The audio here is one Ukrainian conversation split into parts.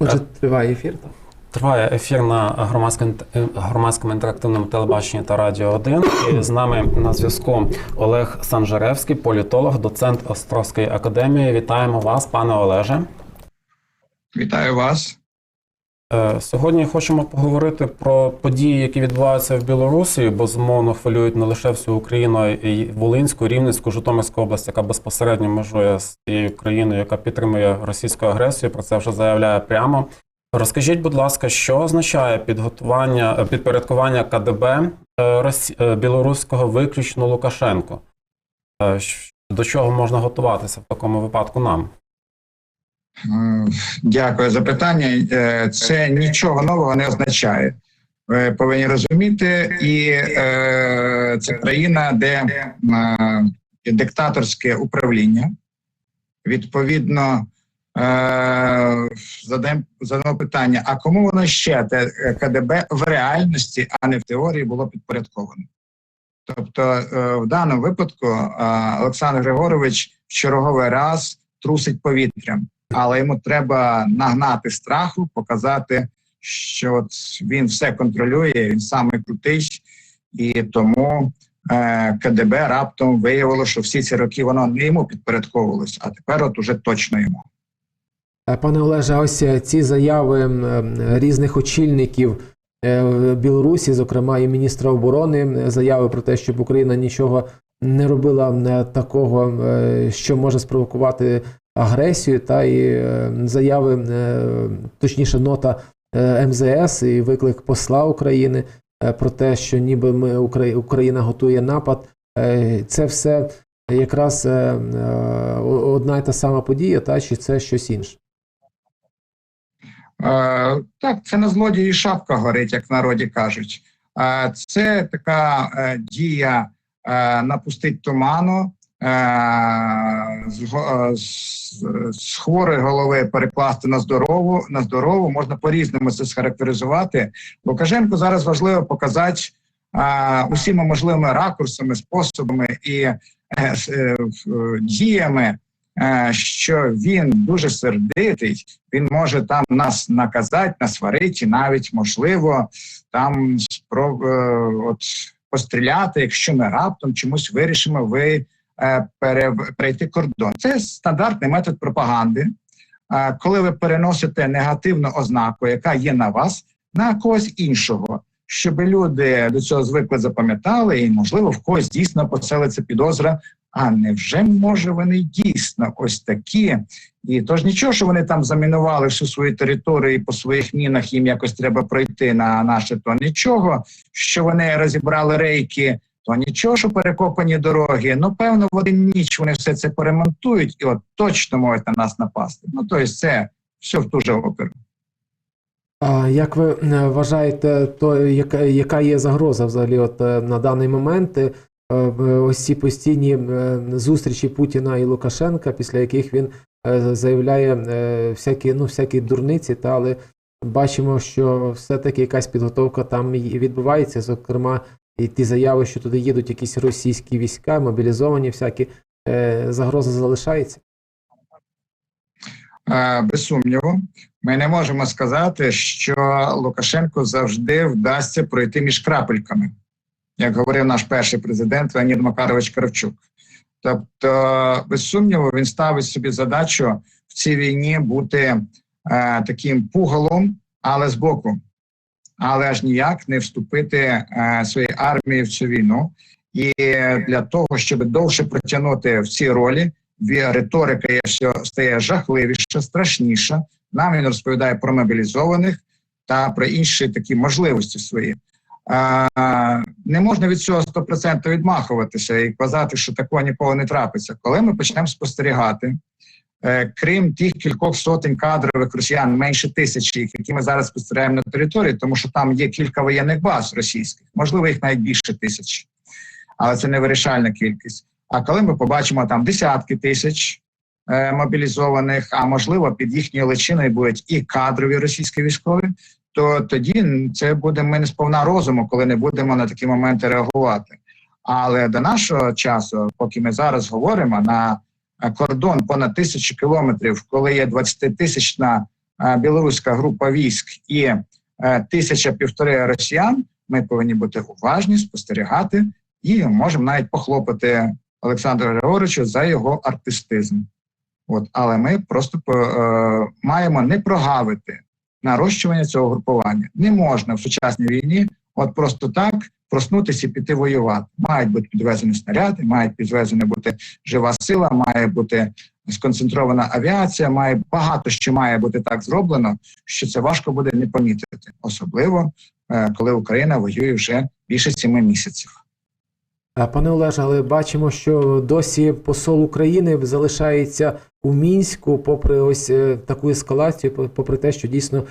Отже, триває ефір. Так. Триває ефір на громадському, громадському інтерактивному телебаченні та радіо 1. І з нами на зв'язку Олег Санжаревський, політолог, доцент Островської академії. Вітаємо вас, пане Олеже. Вітаю вас. Е, Сьогодні хочемо поговорити про події, які відбуваються в Білорусі. Безумовно, хвилюють не лише всю Україну, а й Волинську, Рівненську, Житомирську область, яка безпосередньо межує з тією країною, яка підтримує російську агресію. Про це вже заявляє прямо. Розкажіть, будь ласка, що означає підготування е, підпорядкування КДБ е, білоруського виключно Лукашенко? До чого можна готуватися в такому випадку нам? Е, Дякую за питання. Е, Це нічого нового не означає. Ви повинні розуміти, і е, це країна, де е, диктаторське управління. Відповідно, е, задаємо задамо питання: а кому воно ще те КДБ в реальності, а не в теорії, було підпорядковано? Тобто, е, в даному випадку е, Олександр Григорович в черговий раз трусить повітрям але йому треба нагнати страху, показати, що от він все контролює, він саме крутий, і тому е, КДБ раптом виявило, що всі ці роки воно не йому підпорядковувалось, а тепер от уже точно йому. Е, Пане Олеже, ось е, ці заяви е, різних очільників Білорусі, зокрема і міністра оборони, заяви про те, щоб Україна нічого не робила такого, що може спровокувати агресію, та і е, заяви, е, точніше, нота е, МЗС і виклик посла України про те, що ніби ми Україна готує напад. Це все якраз одна і та сама подія, та чи це щось інше? Е, так, це на злодії шапка горить, як в народі кажуть. Е, це така е, дія е, напустить туману, з, го- е, з, хворої голови перекласти на здорову. На здорову можна по-різному це схарактеризувати. Лукашенку зараз важливо показати е, усіма можливими ракурсами, способами і е, е, е, діями, е, що він дуже сердитий, він може там нас наказати, насварити, навіть можливо там спроб, е, от, постріляти, якщо ми раптом чомусь вирішимо ви е, перейти кордон. Це стандартний метод пропаганди. Е, коли ви переносите негативну ознаку, яка є на вас, на когось іншого, щоб люди до цього звикли запам'ятали, і можливо в когось дійсно поселиться підозра. А невже може вони дійсно ось такі? І тож нічого, що вони там замінували всю свою територію і по своїх мінах їм якось треба пройти на наше, то нічого, що вони розібрали рейки, то нічого, що перекопані дороги. Ну, певно, в один ніч вони все це поремонтують і от точно можуть на нас напасти. Ну, тобто, це все в ту же оперу. А як ви е, вважаєте, то яка, яка є загроза взагалі от е, на даний момент? Е, Ось ці постійні зустрічі Путіна і Лукашенка, після яких він заявляє всякі, ну, всякі дурниці, та але бачимо, що все-таки якась підготовка там відбувається. Зокрема, і ті заяви, що туди їдуть якісь російські війська, мобілізовані, всякі е, загроза залишається. Е, Без сумніву, ми не можемо сказати, що Лукашенко завжди вдасться пройти між крапельками, як говорив наш перший президент Леонід Макарович Кравчук. Тобто, без сумніву, він ставить собі задачу в цій війні бути е, таким пугалом, але збоку, але аж ніяк не вступити е, своєю армією в цю війну. І для того, щоб довше протягнути в цій ролі, риторика є все стає жахливіша, страшніша. Нам він розповідає про мобілізованих та про інші такі можливості свої. Не можна від цього 100% відмахуватися і казати, що такого ніколи не трапиться. Коли ми почнемо спостерігати, крім тих кількох сотень кадрових росіян, менше тисячі, їх, які ми зараз спостерігаємо на території, тому що там є кілька воєнних баз російських, можливо, їх навіть більше тисяч, але це не вирішальна кількість. А коли ми побачимо там десятки тисяч е, мобілізованих, а можливо під їхньою личиною будуть і кадрові російські військові, то тоді це буде ми не сповна розуму, коли не будемо на такі моменти реагувати. Але до нашого часу, поки ми зараз говоримо на е, кордон понад тисячу кілометрів, коли є 20-тисячна е, білоруська група військ і е, тисяча півтори росіян, ми повинні бути уважні, спостерігати і можемо навіть похлопати Олександру Григоровичу за його артистизм. От, але ми просто е, маємо не прогавити нарощування цього групування. Не можна в сучасній війні, от просто так проснутися і піти воювати. Мають бути підвезені снаряди, мають підвезена бути жива сила, має бути сконцентрована авіація. Має багато що має бути так зроблено, що це важко буде не помітити, особливо е, коли Україна воює вже більше семи місяців. Е, Пане Олеже, але бачимо, що досі посол України залишається у мінську, попри ось е, таку ескалацію, попри те, що дійсно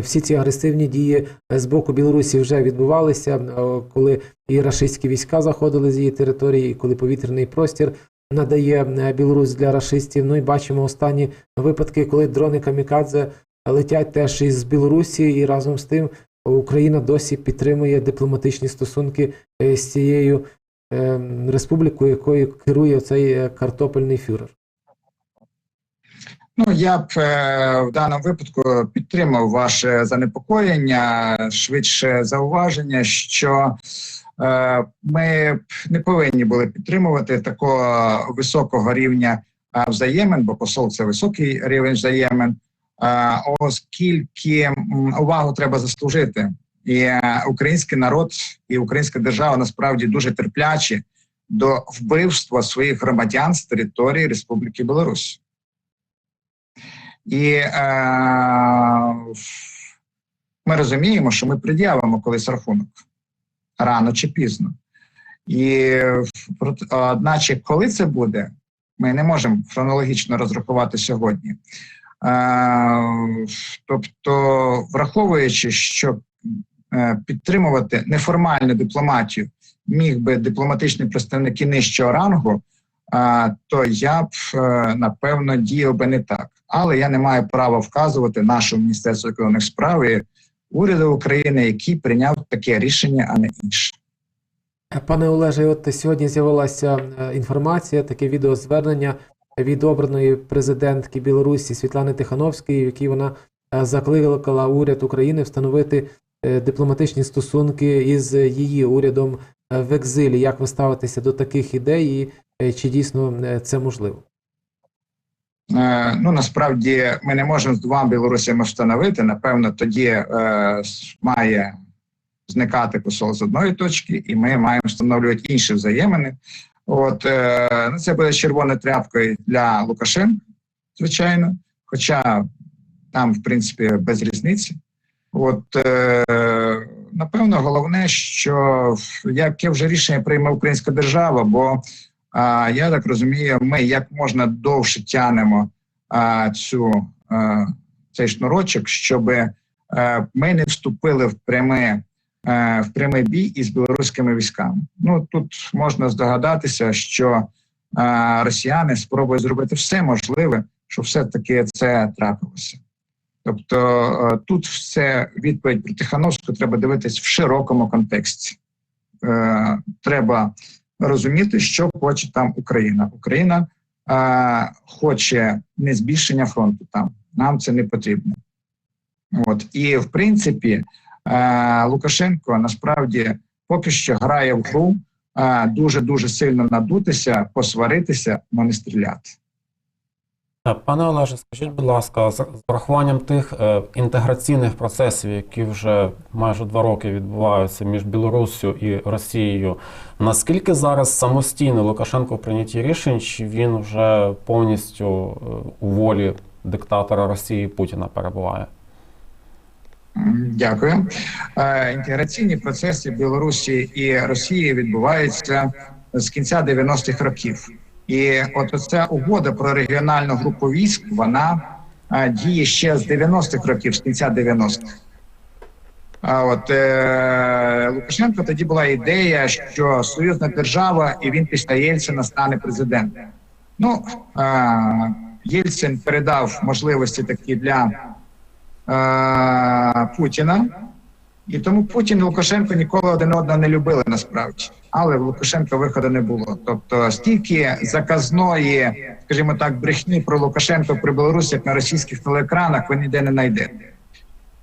всі ці агресивні дії е, з боку Білорусі вже відбувалися, е, коли і рашистські війська заходили з її території, і коли повітряний простір надає е, Білорусь для рашистів. Ну і бачимо останні випадки, коли дрони камікадзе летять теж із Білорусі, і разом з тим Україна досі підтримує дипломатичні стосунки е, з цією е, республікою, якою керує цей е, картопельний фюрер. Ну я б е, в даному випадку підтримав ваше занепокоєння, швидше зауваження, що е, ми не повинні були підтримувати такого високого рівня е, взаємин, бо посол це високий рівень взаємин, оскільки увагу треба заслужити. І український народ і українська держава насправді дуже терплячі до вбивства своїх громадян з території Республіки Білорусь. І е, ми розуміємо, що ми пред'явимо колись рахунок рано чи пізно. І одначе, коли це буде, ми не можемо хронологічно розрахувати сьогодні. Е, тобто, враховуючи, що е, підтримувати неформальну дипломатію міг би дипломатичні представники нижчого рангу, то я б е, напевно діяв би не так. Але я не маю права вказувати нашому міністерству закордонних справ і уряду України, який прийняв таке рішення, а не інше. Пане Олеже, от сьогодні з'явилася е, інформація, таке відеозвернення від обраної президентки Білорусі Світлани Тихановської, в якій вона е, закликала уряд України встановити дипломатичні стосунки із її урядом в екзилі. Як ви ставитеся до таких ідей, і чи дійсно е, це можливо? Е, ну насправді ми не можемо з двома білорусями встановити. Напевно, тоді е, має зникати посол з одної точки, і ми маємо встановлювати інші взаємини. От е, ну, це буде червоною тряпкою для Лукашенка, звичайно. Хоча там, в принципі, без різниці. От е, напевно, головне, що яке вже рішення прийме українська держава, бо я так розумію, ми як можна довше тянемо а, цю, а, цей шнурочок, щоб е, ми не вступили в пряме. е, В прямий бій із білоруськими військами. Ну тут можна здогадатися, що е, росіяни спробують зробити все можливе, щоб все-таки це трапилося. Тобто е, тут все відповідь про Тихановську треба дивитись в широкому контексті. Е, Треба розуміти, що хоче там Україна. Україна е, хоче не збільшення фронту там. Нам це не потрібно. От і в принципі, е, Лукашенко насправді поки що грає в гру дуже дуже сильно надутися, посваритися, але не стріляти. Пане Олеже, скажіть, будь ласка, з з врахуванням тих е, інтеграційних процесів, які вже майже два роки відбуваються між Білоруссю і Росією, наскільки зараз самостійно Лукашенко в прийнятті рішень, чи він вже повністю е, у волі диктатора Росії Путіна перебуває? Дякую. Е, Інтеграційні процеси Білорусі і Росії відбуваються з кінця 90-х років. І от оця угода про регіональну групу військ вона е, діє ще з 90-х років, з кінця 90-х. А от е, Лукашенко тоді була ідея, що союзна держава, і він після Єльцина стане президентом. Ну е, Єльцин передав можливості такі для е, Путіна, і тому Путін і Лукашенко ніколи один одного не любили насправді. Але в Лукашенка виходу не було. Тобто, стільки заказної, скажімо так, брехні про Лукашенка при Білорусі, як на російських телеекранах, ви ніде не знайдете.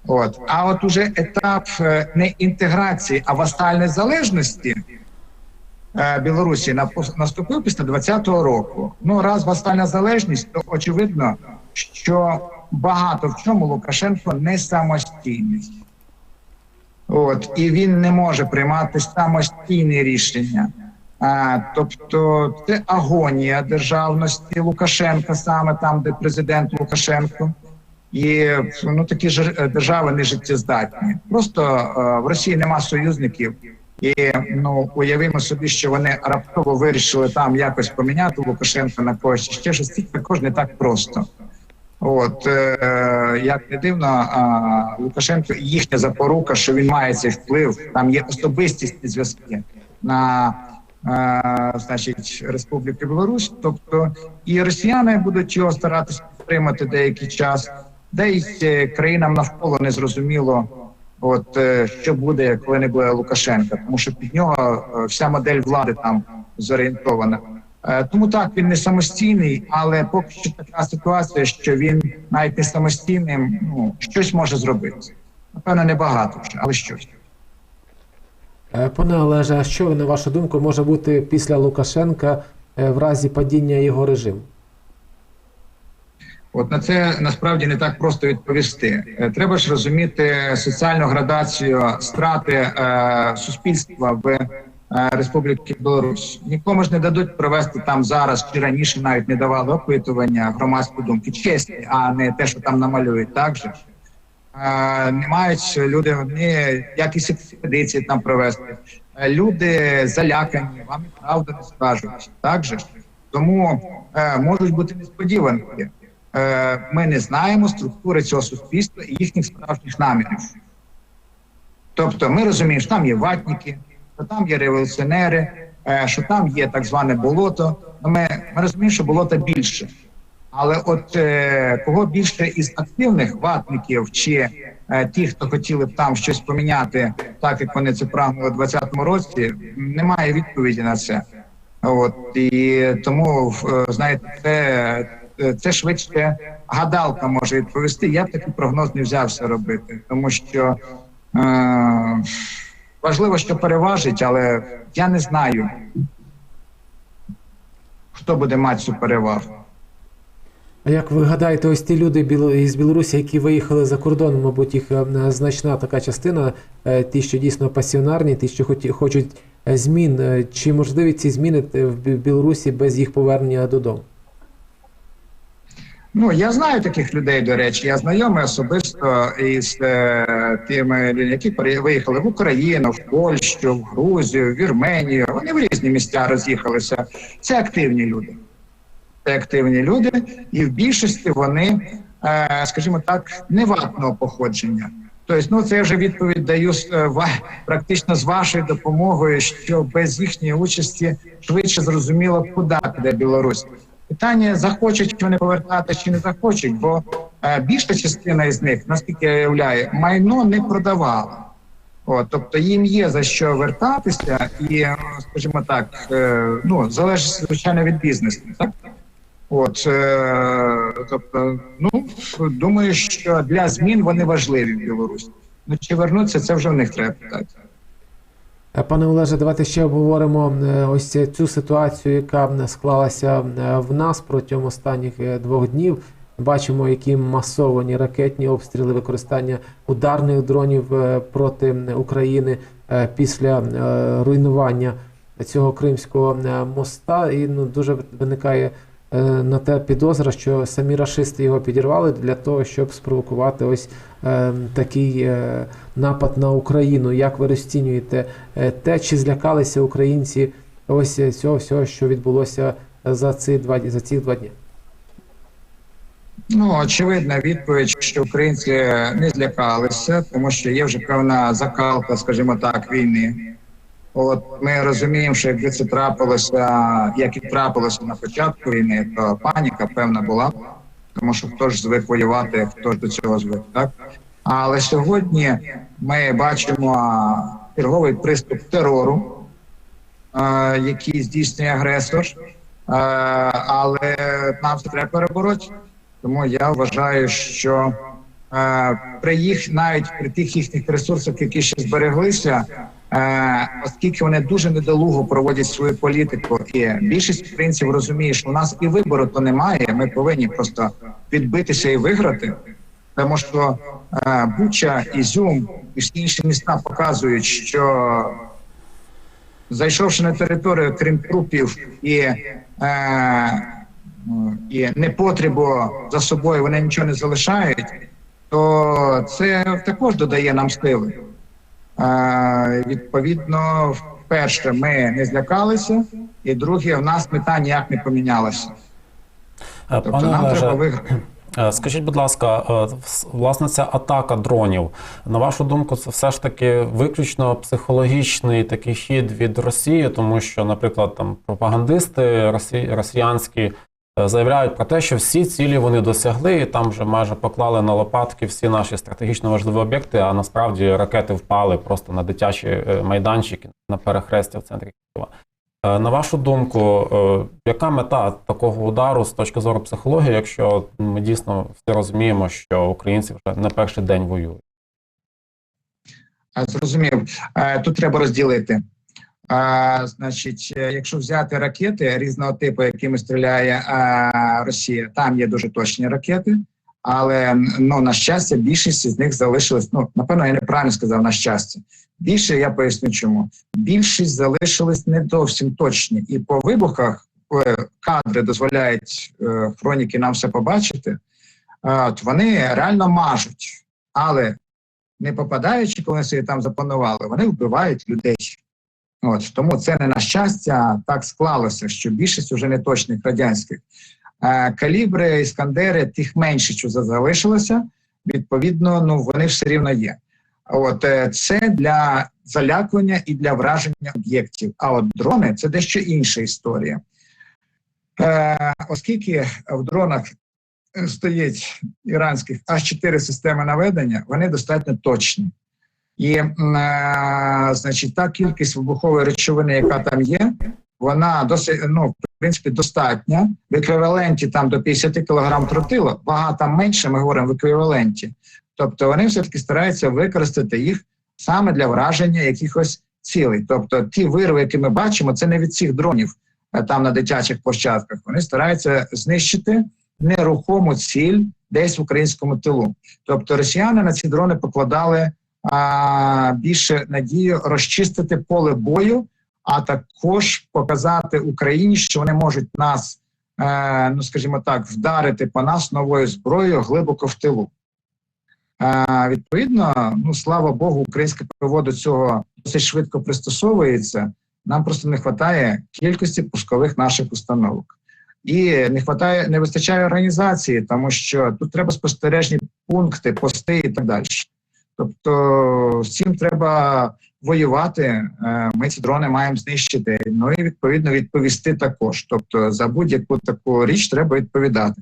От а от уже етап е, не інтеграції, а вастальної залежності е, Білорусі наступив після 20-го року. Ну раз вастальна залежність, то очевидно, що багато в чому Лукашенко не самостійний. От і він не може приймати самостійні рішення. А, тобто це агонія державності Лукашенка, саме там, де президент Лукашенко. І ну такі ж е, держави не життєздатні. Просто е, в Росії нема союзників, і ну уявимо собі, що вони раптово вирішили там якось поміняти Лукашенка на когось ще щось. Також не так просто. От е, як не дивно, а, Лукашенко їхня запорука, що він має цей вплив. Там є особистісні зв'язки на е, значить Республіки Білорусь. Тобто і росіяни будуть його старатися підтримати деякий час, де й е, країнам навколо не зрозуміло. От е, що буде, коли не буде Лукашенка, тому що під нього е, вся модель влади там зорієнтована. Е, Тому так він не самостійний, але поки що така ситуація, що він навіть не самостійним, ну щось може зробити. Напевно, не багато вже, але щось. Е, Пане Олеже, а що на вашу думку може бути після Лукашенка е, в разі падіння його режиму? От на це насправді не так просто відповісти. Треба ж розуміти соціальну градацію страти е, суспільства в Республіки Білорусь. Нікому ж не дадуть провести там зараз чи раніше навіть не давали опитування громадської думки, чесні, а не те, що там намалюють. Так же е, не мають люди ні якісь експедиції там провести. Е, Люди залякані, вам і правду не скажуть. Так же тому е, можуть бути несподіванки. Е, Ми не знаємо структури цього суспільства і їхніх справжніх намірів. Тобто, ми розуміємо, що там є ватники, що там є революціонери, е, що там є так зване болото. Ну, Ми, ми розуміємо, що болота більше. Але от е, кого більше із активних ватників чи е, ті, хто хотіли б там щось поміняти, так як вони це прагнули у 2020 році, немає відповіді на це. От і тому е, знаєте, це, це швидше гадалка може відповісти. Я б такий прогноз не взявся робити, тому що е, важливо, що переважить, але я не знаю, хто буде мати цю перевагу. А як ви гадаєте, ось ті люди із Білорусі, які виїхали за кордон, мабуть, їх е, значна така частина, е, ті, що дійсно пасіонарні, ті, що хочуть е, змін, чи можливі ці зміни в Білорусі без їх повернення додому? Ну я знаю таких людей. До речі, я знайомий особисто із е, тими які виїхали в Україну, в Польщу, в Грузію, в Вірменію. Вони в різні місця роз'їхалися. Це активні люди. Це активні люди, і в більшості вони, е, скажімо так, неватного походження. Тобто, ну це я вже відповідь даю е, практично з вашою допомогою, що без їхньої участі швидше зрозуміло, куди піде Білорусь. Питання захочуть вони повертати чи не захочуть, бо е, більша частина із них, наскільки я уявляю, майно не продавала. От, тобто їм є за що вертатися, і, е, скажімо так, е, ну залежить звичайно від бізнесу, так. От, е, тобто, ну думаю, що для змін вони важливі в Білорусі. Ну чи вернуться, це вже в них треба питати. Е, Пане Олеже, давайте ще обговоримо е, ось цю ситуацію, яка склалася е, в нас протягом останніх двох днів. Бачимо, які масовані ракетні обстріли, використання ударних дронів проти України після руйнування цього кримського моста. І ну, дуже виникає на те підозра, що самі рашисти його підірвали для того, щоб спровокувати ось е, такий е, напад на Україну. Як ви розцінюєте е, те, чи злякалися українці ось е, цього всього, що відбулося за ці два за ці два дні? Ну, очевидна відповідь, що українці не злякалися, тому що є вже певна закалка, скажімо так, війни. От ми розуміємо, що якби це трапилося, як і трапилося на початку війни, то паніка певна була, тому що хто ж звик воювати, хто ж до цього звик, так? Але сьогодні ми бачимо черговий приступ терору який здійснює агресор, але нам це треба перебороти. Тому я вважаю, що при їх навіть при тих їхніх ресурсах, які ще збереглися, оскільки вони дуже недолуго проводять свою політику, і більшість українців розуміє, що у нас і вибору то немає. Ми повинні просто відбитися і виграти. Тому що Буча, Ізюм і всі інші міста показують, що зайшовши на територію, крім трупів і, і непотребу за собою, вони нічого не залишають, то це також додає нам сили. Відповідно, перше, ми не злякалися, і друге, в нас мета ніяк не помінялася. Е, Тобто нам треба виграти. Е, Скажіть, будь ласка, е, власне, ця атака дронів, на вашу думку, це все ж таки виключно психологічний такий хід від Росії, тому що, наприклад, там пропагандисти росі... росіянські заявляють про те, що всі цілі вони досягли, і там вже майже поклали на лопатки всі наші стратегічно важливі об'єкти, а насправді ракети впали просто на дитячі е, майданчики на перехрестя в центрі Києва. Е, На вашу думку, е, яка мета такого удару з точки зору психології, якщо ми дійсно всі розуміємо, що українці вже не перший день воюють? Зрозумів. Е, Тут треба розділити. А, значить, е, якщо взяти ракети різного типу, якими стріляє а, Росія, там є дуже точні ракети, але ну на щастя, більшість з них залишилась. Ну напевно, я неправильно сказав на щастя. Більше я поясню, чому більшість залишились не зовсім точні, і по вибухах е, кадри дозволяють е, хроніки нам все побачити. От вони реально мажуть, але не попадаючи, коли собі там запланували, вони вбивають людей. От тому це не на щастя, так склалося, що більшість уже не точних радянських. Е, калібри, іскандери, тих менше, що залишилося, відповідно, ну вони все рівно є. От е, це для залякування і для враження об'єктів. А от дрони це дещо інша історія. Е, оскільки в дронах стоїть іранських аж чотири системи наведення, вони достатньо точні. І, е, значить, та кількість вибухової речовини, яка там є, вона досить, ну, в принципі, достатня. В еквіваленті там до 50 кг тротилу, вага там менше, ми говоримо в еквіваленті. Тобто вони все-таки стараються використати їх саме для враження якихось цілей. Тобто ті вирви, які ми бачимо, це не від цих дронів е, там на дитячих площадках. Вони стараються знищити нерухому ціль десь в українському тилу. Тобто росіяни на ці дрони покладали а, більше надію розчистити поле бою, а також показати Україні, що вони можуть нас, е, ну скажімо так, вдарити по нас новою зброєю глибоко в тилу. Е, відповідно, ну слава Богу, українське ПВО до цього досить швидко пристосовується. Нам просто не вистачає кількості пускових наших установок. І не хватає, не вистачає організації, тому що тут треба спостережні пункти, пости і так далі. Тобто з цим треба воювати. Е, Ми ці дрони маємо знищити. Ну і відповідно відповісти також. Тобто за будь-яку таку річ треба відповідати.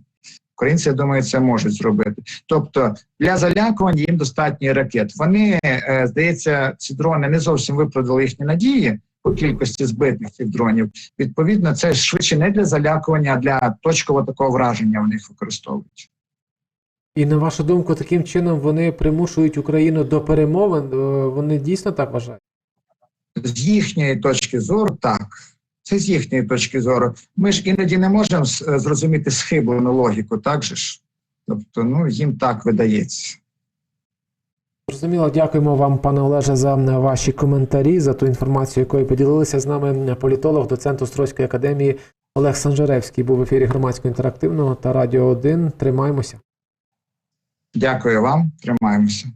Українці, я думаю, це можуть зробити. Тобто для залякування їм достатньо ракет. Вони е, здається, ці дрони не зовсім виправдали їхні надії по кількості збитих цих дронів. Відповідно, це швидше не для залякування, а для точкового такого враження вони їх використовують. І на вашу думку, таким чином вони примушують Україну до перемовин. Е, Вони дійсно так вважають? з їхньої точки зору, так. Це з їхньої точки зору. Ми ж іноді не можемо е, зрозуміти схиблену логіку, так же ж? Тобто, ну їм так видається. Зрозуміло, дякуємо вам, пане Олеже, за ваші коментарі, за ту інформацію, якою поділилися з нами політолог, доцент Острозької академії Олег Санжаревський був в ефірі громадського інтерактивного та радіо 1. Тримаємося. Дякую вам, тримаємося.